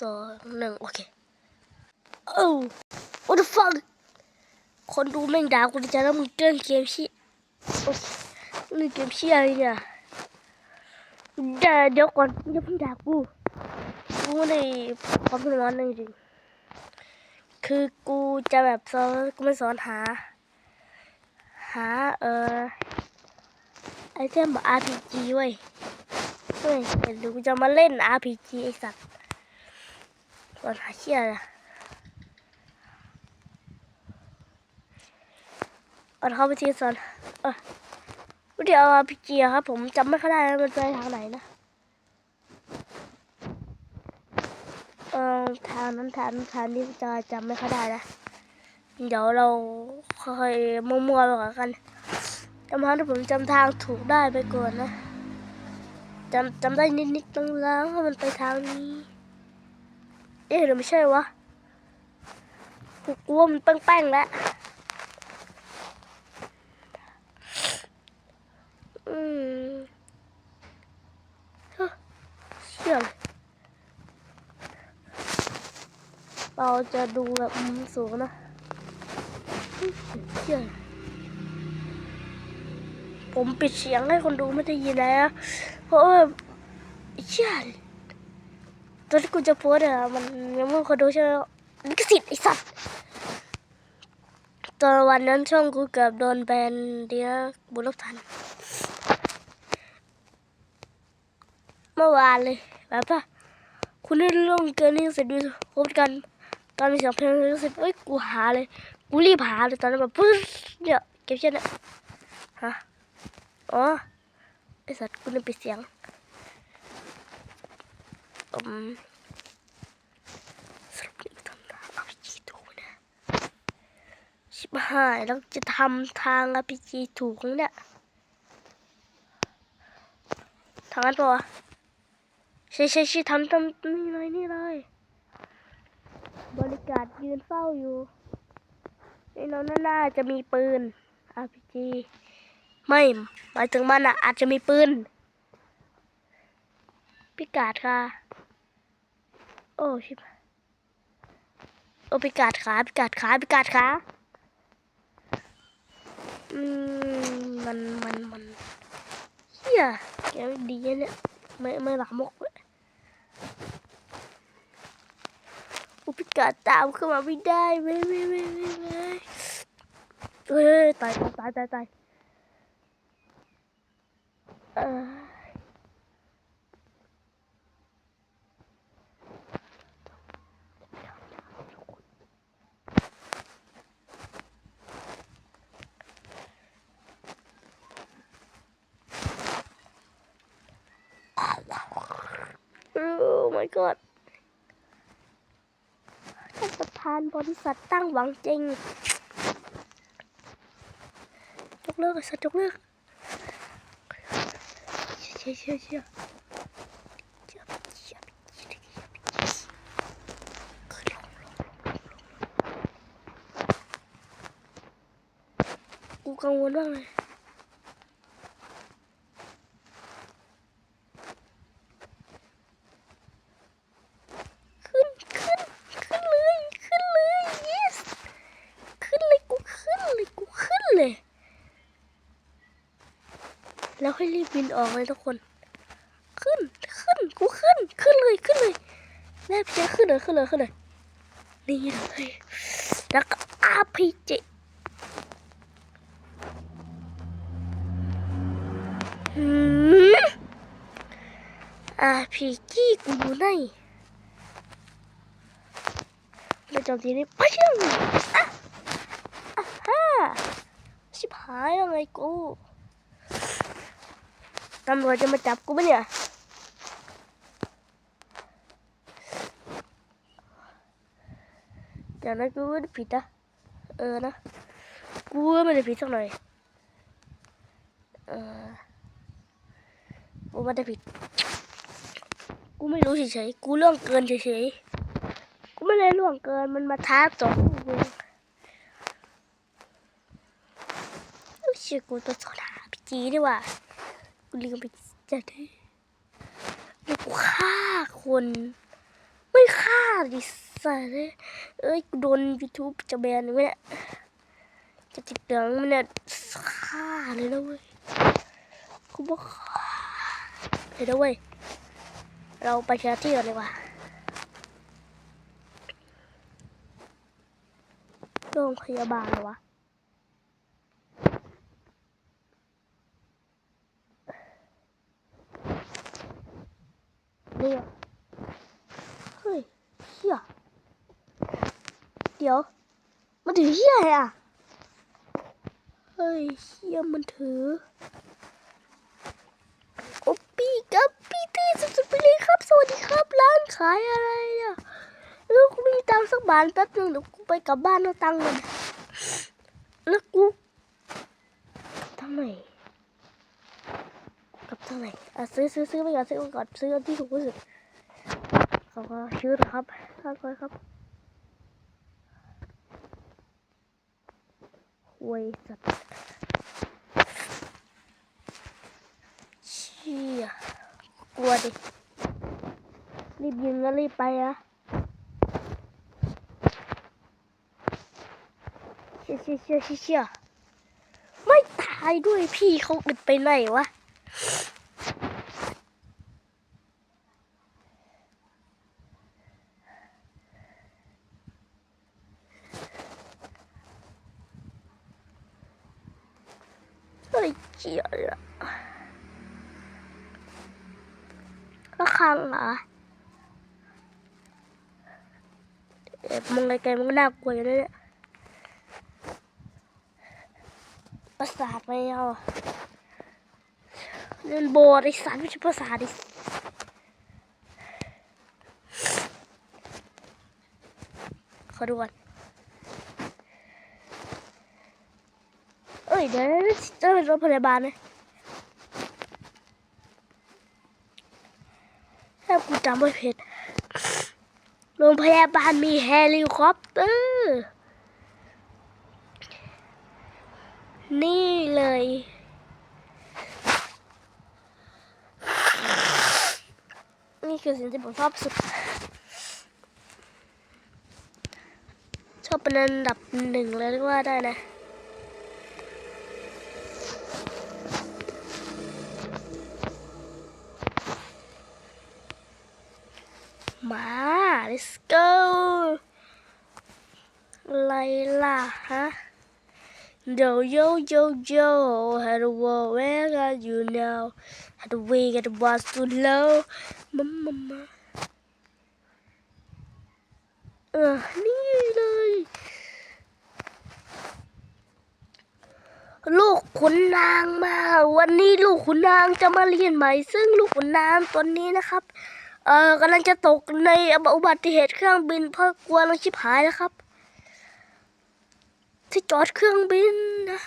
สองหนึ่งโอเคโอ้ what the fuck คนดูแม่งด่ากูจะแล้วมึงเล่นเกมชี้โอ้มึงเล่นเกมชี้อะไรเนี่ยเดี๋ยวเดี๋ยวก่อนอย่าเพิ่งด่ากูกูไม่ได้ความสามารถจริงๆคือกูจะแบบสอนกูไม่สอนหา หาเอ่อไอเทมแบบ RPG เว้ยเฮ้ยเดี๋ยวกูจะมาเล่น RPG ไอสัตว์ สอนหาเชี่ยอะไรเอาเข้าไปที่สอนเออวิธีเอา RPG อะครับ ผมจำไม่ค่อยได้มันไปทางไหนนะเออทางนั้นทางทางนี้จะจำไม่ค่อยได้นะเดี๋ยวเราค่อยมัวๆไปก่อนกันจำทางที่ผมจำทางถูกได้ไปก่อนนะจำจำได้นิดๆลางๆว่ามันไปทางนี้ เอ๊ะหรือไม่ใช่วะกูกลัวมันแป้งๆแล้วอืมเฮ้ยเชื่อเลยเราจะดูแบบมุมสูงนะเชื่อเลยผมปิดเสียงให้คนดูไม่ได้ยินแล้วเพราะว่าเชี่ย ตอนที่กูจะโพสต์อะมันยังไม่คนดูใช่ไหมลิขสิทธิ์ไอ้สัตว์ตอนวันนั้นช่องกูเกือบโดนแบนเดียบุรพทัน เมื่อวานเลยแบบว่าคุณได้ล่วงเกินนี่เสร็จดูพบกัน ตอนมีเสียงเพลงรู้สึกเอ้ยกูหาเลย กูรีบหาเลยตอนนั้นแบบปุ๊บเนี่ยเก็บเช่นเนี่ยฮะอ๋อไอสัตว์กูลืมปิดเสียง อืมสรุปนี่ทำทางอาพีจีถูกนะ ชิบหายแล้วจะทำทางอาพีจีถูกเนี่ยทางนั้นปะวะใช่ใช่ใช่ทำทำนี่เลยนี่เลย บริการยืนเฝ้าอยู่ไอ้น้องนนน่าจะมีปืน RPG ไม่หมายถึงมันอะ อาจจะมีปืนพิกาดค่ะ โอ้ชิบโอ้พิกาดขาพิกาดขาพิกาดขาอืมมันมันมันเฮียแกดีเนี่ยไม่ไม่หลักมกเลยโอ้พิกาดตามเข้ามาไม่ได้เว้ยเว้ยเว้ยเว้ยเว้ยเฮ้ยตายตายตายตายเออ my god ท่านประธานบริษัทตั้งหวังจริงยกเลิกสัตว์ยกเลิกเชี่ยเชี่ยเชี่ยเชี่ยเชี่ยเชี่ยเชียขึ้นลงลงลงลงลงกูกังวลมากเลยขึ้นขึ้นขึ้นเลยขึ้นเลย yes ขึ้นเลยกูขึ้นเลยกูขึ้นเลย แล้วให้รี บินออกเลยทุกคน ขึ้นขึ้นกูขึ้นขึ้นเลยขึ้นเลยแม่พี่แจ๊คขึ้นเลยขึ้นเลยขึ้นเลยนี่เลยแล้วก็อาพีเจอาพีจีกูอยู่ไหนเราจำทีนี้ไปเชื่อมอะอะฮ่าชิบหายแล้วไงกู ตำรวจจะมาจับกูปะเนี่ยอย่างนั้นกูไม่ผิดนะเออนะกูไม่ได้ผิดสักหน่อยเออกูไม่ได้ผิด กูไม่รู้เฉยๆกูล่วงเกินเฉยๆกูไม่ได้ล่วงเกินมันมาท้าต่อกูเอ้ยเชื่อกูตัวสอนาพี่จีดีกว่า กูลืมไปจัดเลยแล้กูฆ่าคน ไม่ฆ่าดิสัตว์เอ้ยกูโดน YouTube จะแบนไหมเนี่ยจะติดเหลืองไหมเนี่ยฆ่าเลยนะเว้ยกูบอกฆ่าเลยนะเว้ยเราไปเชียร์ที่ก่อนดีกว่าโรงพยาบาลเหรอวะ เหรอเฮ้ยเฮียเดี๋ยว มันถือเฮียอะไรอะ เฮ้ยเฮียมันถือโอ้ปีกับปีเต้สุดๆไปเลยครับ สวัสดีครับ ร้านขายอะไรอะแล้วกูมีตังสักบาทแป๊บนึงเดี๋ยวกูไปกลับบ้านเอาตังค์ก่อนแล้วกูทำไม ทาไหนอะซื้อซื้อซื้อไปก่อนซื้อไปก่อนซื้ออันที่ถูกที่สุดเขาก็ชื่อนะครับท่านคอยครับเวยสัตว์เชี่ยกลัวดิรีบยิงแล้วรีบไปอะเชี่ยเชี่ยเชี่ยเชี่ยเชี่ยไม่ตายด้วยพี่เขาอึดไปไหนวะ เฮ้ยเจียอะก็คังเหรอเอ๊ะมอง ไกลมันก็น่ากลัวอยู่ด้วยเนี่ยประสาทไม่เอาเล่นโบสถ์ไอสัตว์ไม่ใช่ประสาทดิขอดูก่อนเอ้ยเดี๋ยวจะเป็นรถพยาบาลนะถ้ากูจำไม่ผิด รงพยาบาลมีเฮลิคอปเตอร์ นี่เลย นี่คือสิ่งที่ผมชอบสุด ชอบเป็นอันดับหนึ่งเลยก็ว่าได้นะ มา let's go อะไร ล่ะฮะ Yo yo yo yo had a war where got you now had a way get the boss too low mama mama เออนี่เลยลูกขุนนางมา วันนี้ลูกขุนนางจะมาเรียนใหม่ ซึ่งลูกขุนนางตอนนี้นะครับ เอ่อกำลังจะตกในอุบัติเหตุเครื่องบินเพราะกลัวลังชิบหายแล้วครับ ที่จอดเครื่องบินนะ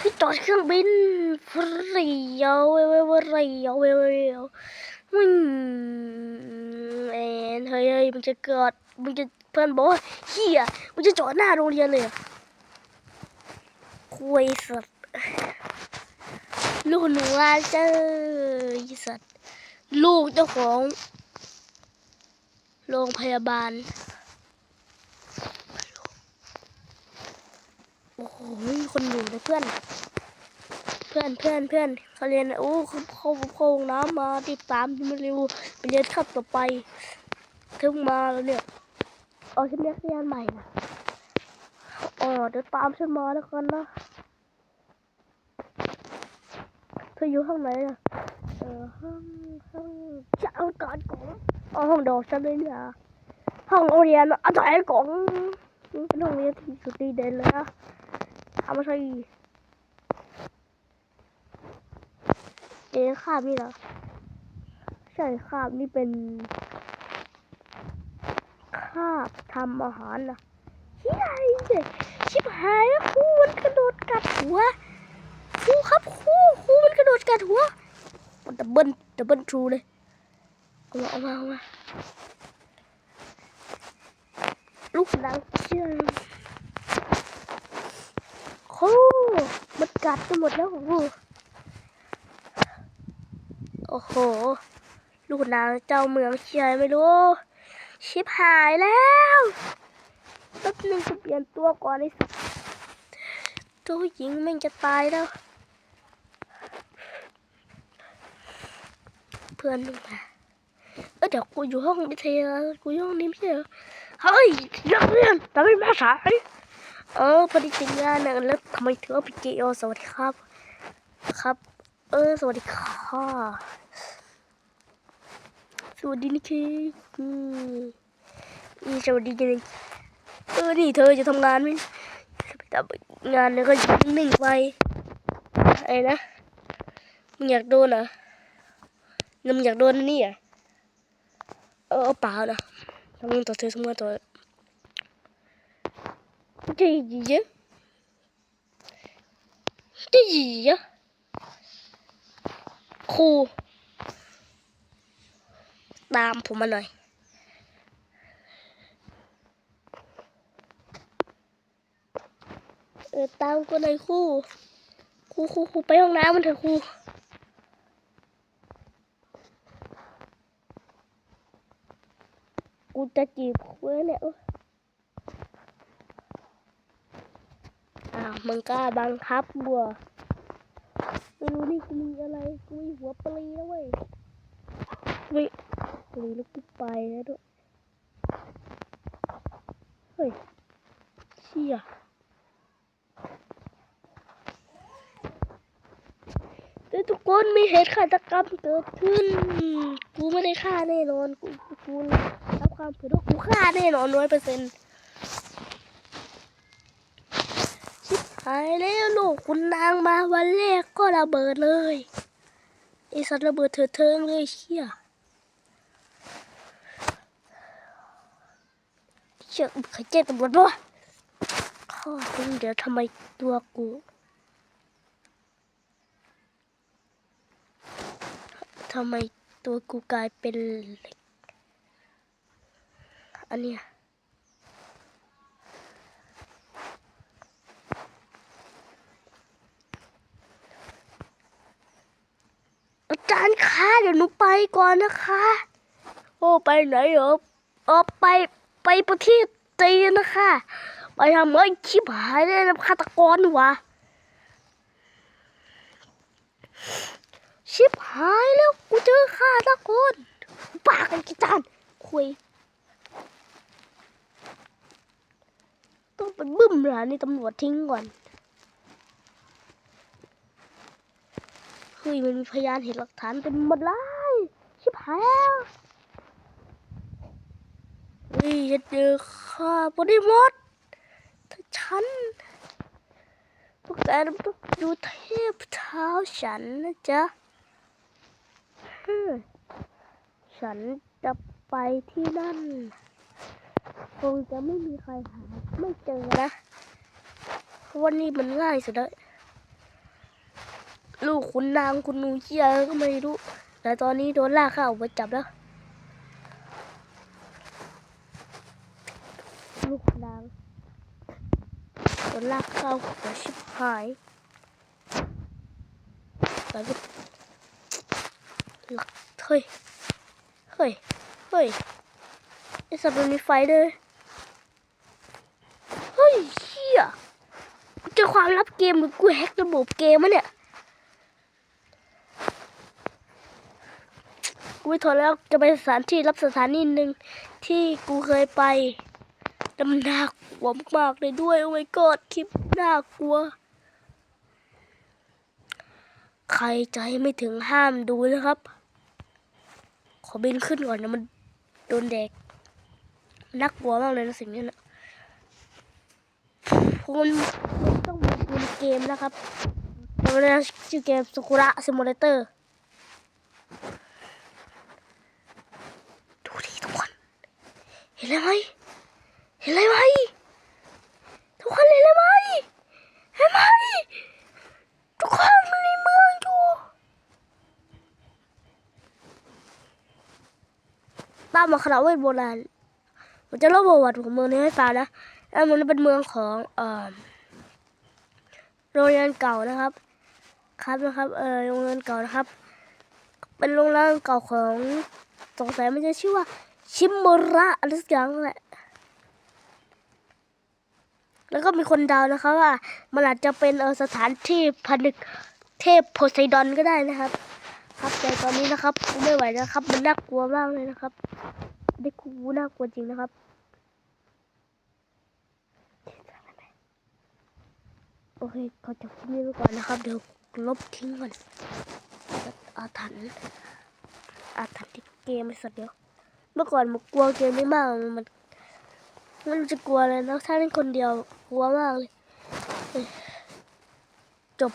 ที่จอดเครื่องบินฟรีเอาเว้ยเว้ยเว้ยเรียวเว้ยเว้ยเรียวอืมแอนเฮ้ยเฮ้ยมันจะเกิดมันจะเพื่อนบอกว่าเฮียมันจะจอดหน้าโรงเรียนเลยหรอคุยสัตว์ลูกหนูอาเจอไอ้สัตว์ลูกเจ้าของ โรงพยาบาล โอ้โหคนอยู่นะเพื่อน เพื่อนเพื่อนเพื่อนเขาเรียนโอ้เขาเขาเขาลงน้ำมาติดตามมาเร็วไปเรียนขับต่อไปถึงมาแล้วเนี่ยเอาฉันเรียกเรียนใหม่นะอ๋อเดี๋ยวตามฉันมาแล้วกันนะเธออยู่ห้องไหนอะเออห้องห้องจะเอาก่อนก่อน เอาห้องดอกฉันเลยเนี่ยห้องโรงเรียนอาถ่ายก่อนเป็นห้องเรียนที่สุดดีเด่นเลยนะทำมาใช่เอ๊ะคาบนี่เหรอใช่คาบนี่เป็นคาทำอาหารนะที่ไหนเนี่ยชิบหายครูมันกระโดดกัดหัวครูครับครูครูมันกระโดดกัดหัวมันดับเบิลดับเบิลทรูเลย เอามาเอามาเอามาลูกดังเชื่อโอ้มันกัดไปหมดแล้วครูโอ้โห ลูกนางเจ้าเมืองเชียร์ไม่รู้ ชิบหายแล้วแป๊บนึงจะเปลี่ยนตัวก่อนไอ้สัสตัวหญิงม่งจะตายแล้ว เพื่อนมึงมา ดี๋ยวกูอยู่ห้องนิเทศกูอยู่ห้องนี้ไม่ใช่เหรอเฮ้ยนักเรียนทำไมมาสายเออพอดีติดงานนะแล้วทำไมถึงเอาไปเกโอสวัสดีครับ ครับ เออ สวัสดีค่ะสวัสดีนี่คืออืมสวัสดีกันเลยเออนี่เธอจะทำงานไหมไปทำงานแล้วก็อยู่นิ่งไปไอ้นะมึงอยากโดนเหรอมึงอยากโดนนี่อะ เออเอาเปล่านะทำงานต่อเธอทำงานต่อจีจีจีจีจีครูตามผมมาหน่อยเออตามกูหน่อยครูครูครูครูไปห้องน้ำมันเถอะครู จะจีบครูแล้วเนี่ยโอ๊ยอ้าวมึงกล้าบังคับบัวไม่รู้นี่กูมีอะไรกูมีหัวปลีแล้วเว้ยไม่ปลีแล้วกูไปแล้วด้วยเฮ้ยเชี่ยเฮ้ยทุกคนมีเหตุฆาตกรรมเกิดขึ้น กูไม่ได้ฆ่าแน่นอน กูกูรับ ความผิดว่ากูฆ่าแน่นอนร้อยเปอร์เซ็นต์ชิบหายแล้วลูกคุณนางมาวันแรกก็ระเบิดเลยไอสัตว์ระเบิดเถิดเทิงเลยเชี่ยเชี่ยใครแจ้งตำรวจปะข้อจริงเดี๋ยวทำไมตัวกูทำไมตัวกูกลายเป็นเหล็ก อันเนี้ยอาจารย์คะเดี๋ยวหนูไปก่อนนะคะ โอ้ไปไหนเหรอเออไปไปประเทศจีนนะคะ ไปทำไมชิบหายเลยนะฆาตกรนี่หวะชิบหายแล้วกูเจอข้าตะคนปากกันกี่จานคุย ต้องไปบึ้มร้านในตำรวจทิ้งก่อนเฮ้ยมันมีพยานเห็นหลักฐานเต็มหมดเลยชิบหายแล้วเฮ้ยจะเจอข้าบริมดถ้าฉันพวกแกต้องดูเทพเท้าฉันนะจ๊ะฉันจะไปที่นั่น งจะไม่มีใครหาไม่เจอนะเพราะวันนี้มันง่ายสุดเลยลูกคุณนางคุณนูเชียก็ไม่รู้ แต่ตอนนี้โดนลากเข้าไปจับแล้ว ลูกนางโดนลากเข้าหัวชิบหายแต่ก็หลักเฮ้ย เฮ้ย เฮ้ยไอสัตว์มันมีไฟเลย เฮ้ยเชี่ยกูเจอความลับเกมหรือกูแฮกระบบเกมมะเนี่ย กูไม่ทนแล้วจะไปสถานที่รับสถานีหนึ่งที่กูเคยไปแต่มันน่ากลัวมากๆเลยด้วย โอ้ my god คลิปน่ากลัว ใครใจไม่ถึงห้ามดูนะครับ ขอบินขึ้นก่อนนะมันโดนแดกน่ากลัวมากเลยนะสิ่งนี้นะ คุณมันต้องมาดูเกมนะครับมันนะชื่อเกมสุคุระซิมูเลเตอร์ดูดิทุกคน เห็นอะไรไหมเห็นอะไรไหมทุกคนเห็นอะไรไหมเห็นไหมทุกคนมันในเมืองอยู่ตามมาขนาดเวทโบราณผมจะเล่าประวัติของเมืองนี้ให้ฟังนะ แล้วมันเป็นเมืองของอโรงเรียนเก่านะครับ ครับนะครับเออโรงเรียนเก่านะครับ เป็นโรงแรมเก่าของสงสัยมันจะชื่อว่าชิมโมระอะไรสักอย่างแหละแล้วก็มีคนเดานะคะว่ามันอาจจะเป็นเออสถานที่ผนึกเทพโพไซดอนก็ได้นะครับ ครับแต่ตอนนี้นะครับไม่ไหวแล้วครับ มันน่ากลัวมากเลยนะครับได้กูน่ากลัวจริงนะครับ โอเคขอจบคลิปนี้ไปก่อนนะครับ เดี๋ยวลบทิ้งก่อนอาถรรพ์อาถรรพ์ที่เกมไม่สดเดียว เมื่อก่อนมันกลัวเกมนี้มากมันมันจะกลัวเลยนะถ้าเล่นคนเดียวกลัวมากเลยจบ